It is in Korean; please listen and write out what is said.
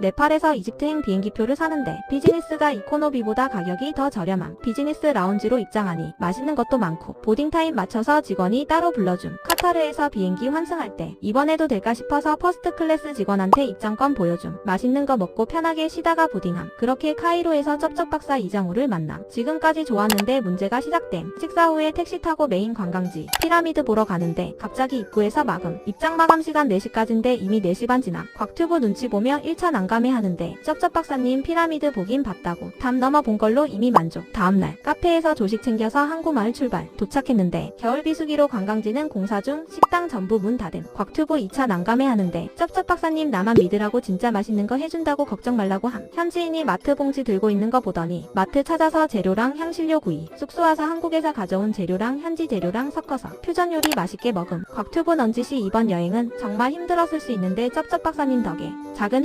네팔에서 이집트행 비행기표를 사는데 비즈니스가 이코노비보다 가격이 더 저렴함. 비즈니스 라운지로 입장하니 맛있는 것도 많고 보딩타임 맞춰서 직원이 따로 불러줌. 카타르에서 비행기 환승할 때 이번에도 될까 싶어서 퍼스트 클래스 직원한테 입장권 보여줌. 맛있는 거 먹고 편하게 쉬다가 보딩함. 그렇게 카이로에서 쩝쩝박사 이장우를 만남. 지금까지 좋았는데 문제가 시작됨. 식사 후에 택시 타고 메인 관광지 피라미드 보러 가는데 갑자기 입구에서 마금. 입장 마감 시간 4시까지인데 이미 4시 반 지나. 곽튜브 눈치 보며 1차 난감해 하는데 쩝쩝 박사님 피라미드 보긴 봤다고. 담 넘어 본 걸로 이미 만족. 다음날 카페에서 조식 챙겨서 항구마을 출발. 도착했는데 겨울 비수기로 관광지는 공사 중 식당 전부 문 닫음. 곽튜브 2차 난감해 하는데 쩝쩝 박사님 나만 믿으라고 진짜 맛있는 거 해준다고 걱정 말라고 함. 현지인이 마트 봉지 들고 있는 거 보더니 마트 찾아서 재료랑 향신료 구이. 숙소 와서 한국에서 가져온 재료랑 현지 재료랑 섞어서 퓨전 요리 맛있게 먹음. 곽튜브 넌지시 이번 여행은 정말 힘들었을 수 있는데 쩝쩝 박사님 덕에 작은